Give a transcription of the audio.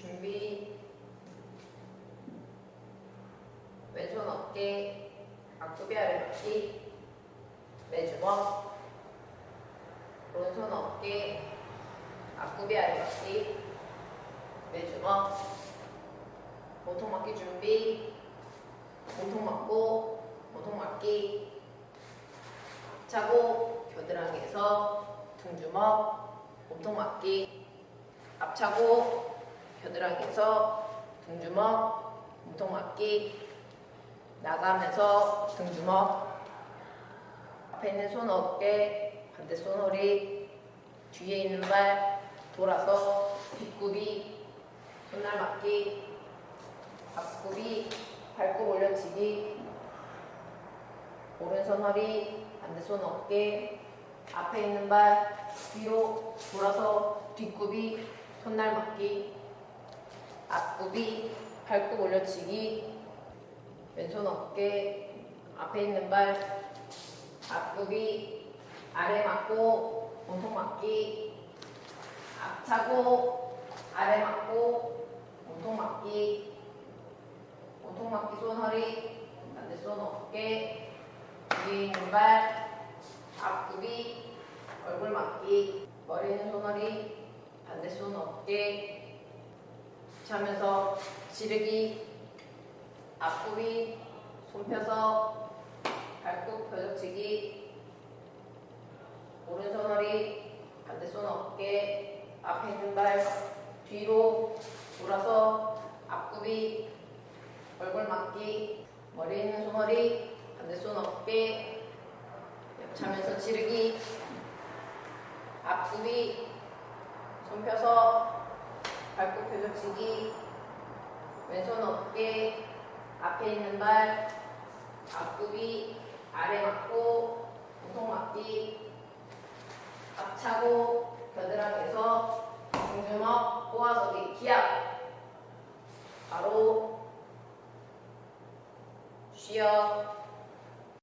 준비. 왼손 어깨 앞구비 아래 맞기 매주먹 오른손 어깨 앞구비 아래 맞기 매주먹 몸통 맞기 준비. 몸통 맞고 몸통 맞기. 차고 겨드랑이에서 등주먹 몸통 맞기. 앞차고 겨드랑이에서 등주먹 몸통 맞기 나가면서 등주먹 앞에 있는 손 어깨 반대 손 허리 뒤에 있는 발 돌아서 뒷굽이 손날 맞기 앞굽이 발굽 올려치기 오른손 허리 반대손 어깨 앞에 있는 발 뒤로 돌아서 뒷굽이 손날 맞기 앞굽이 발굽 올려치기 왼손 어깨 앞에 있는 발 앞굽이 아래 맞고 몸통 맞기 앞차고 아래 맞고 몸통 맞기 몸통 맞기 손 허리 반대손 어깨 뒤에 있는 발 앞굽이 얼굴 맞기 머리 있는 손 허리 반대손 어깨 차면서 지르기 앞굽이 손 펴서 발굽 펴적치기 오른손 허리 반대손 어깨 앞에 있는 발 뒤로 돌아서 앞굽이 얼굴 맞기 머리 있는 손 허리 반대손 어깨 차면서 지르기 앞굽이 손 펴서 걸치기 왼손 어깨 앞에 있는 발 앞굽이 아래 맞고 보통 앞뒤 앞차고 겨드랑이에서 중주먹 꼬아서기 기압 바로 쉬어